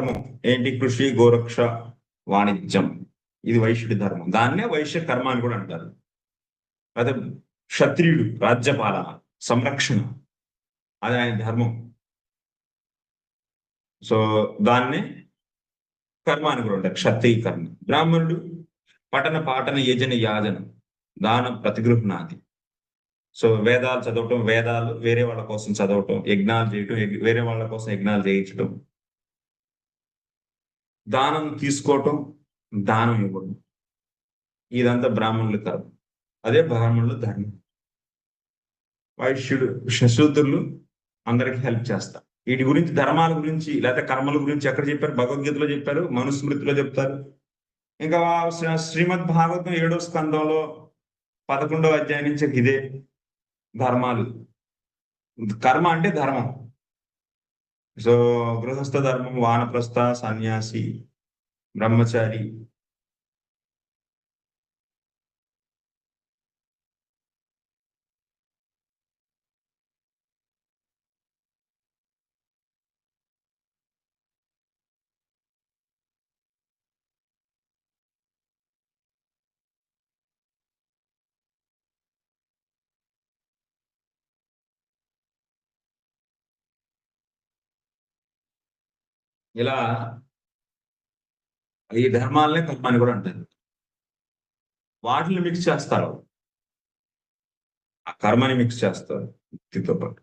ధర్మం. ఏంటి? కృషి గోరక్ష వాణిజ్యం. ఇది వైశ్యుడి ధర్మం. దాన్నే వైశ్య కర్మ అని కూడా అంటారు. అదే క్షత్రియుడు రాజ్యపాలన సంరక్షణ. అది ఆయన ధర్మం. సో దాన్నే కర్మ అని కూడా అంటారు. క్షత్రియ కర్మ. బ్రాహ్మణుడు పఠన పాఠన యజన యాజన. దాన ప్రతిగృహనాది సో వేదాలు చదవటం వేదాలు వేరే వాళ్ళ కోసం చదవటం యజ్ఞాలు చేయటం వేరే వాళ్ళ కోసం యజ్ఞాలు చేయించటం. దానం తీసుకోవటం దానం ఇవ్వడం ఇదంతా బ్రాహ్మణులు కాదు. అదే బ్రాహ్మణులు ధర్మం. వైశ్యుడు శశూద్రులు అందరికి హెల్ప్ చేస్తారు వీటి గురించి ధర్మాల గురించి లేకపోతే కర్మల గురించి ఎక్కడ చెప్పారు? భగవద్గీతలో చెప్పారు మనుస్మృతిలో చెప్తారు. ఇంకా శ్రీ- శ్రీమద్ భాగవతం ఏడో స్కందంలో పదకొండవ అధ్యాయం నుంచి ఇదే ధర్మాలు. కర్మ అంటే ధర్మం. సో గృహస్థ ధర్మం వానప్రస్థ సన్యాసి బ్రహ్మచారి ఇలా ఈ ధర్మాలనే కర్మ అని కూడా అంటారు. వాటిని మిక్స్ చేస్తారు. ఆ కర్మని మిక్స్ చేస్తారు భక్తితో పాటు.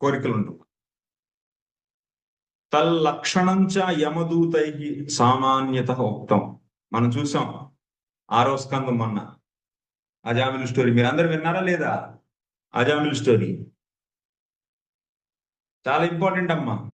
కోరికలు ఉండవు. తల్లక్షణంచ యమదూతై సామాన్యత ఉక్తం. మనం చూసాం ఆరో స్కందం మొన్న. అజామిల్ స్టోరీ. మీరు అందరు విన్నారా లేదా? అజామిల్ స్టోరీ. చాలా ఇంపార్టెంట్ అమ్మా.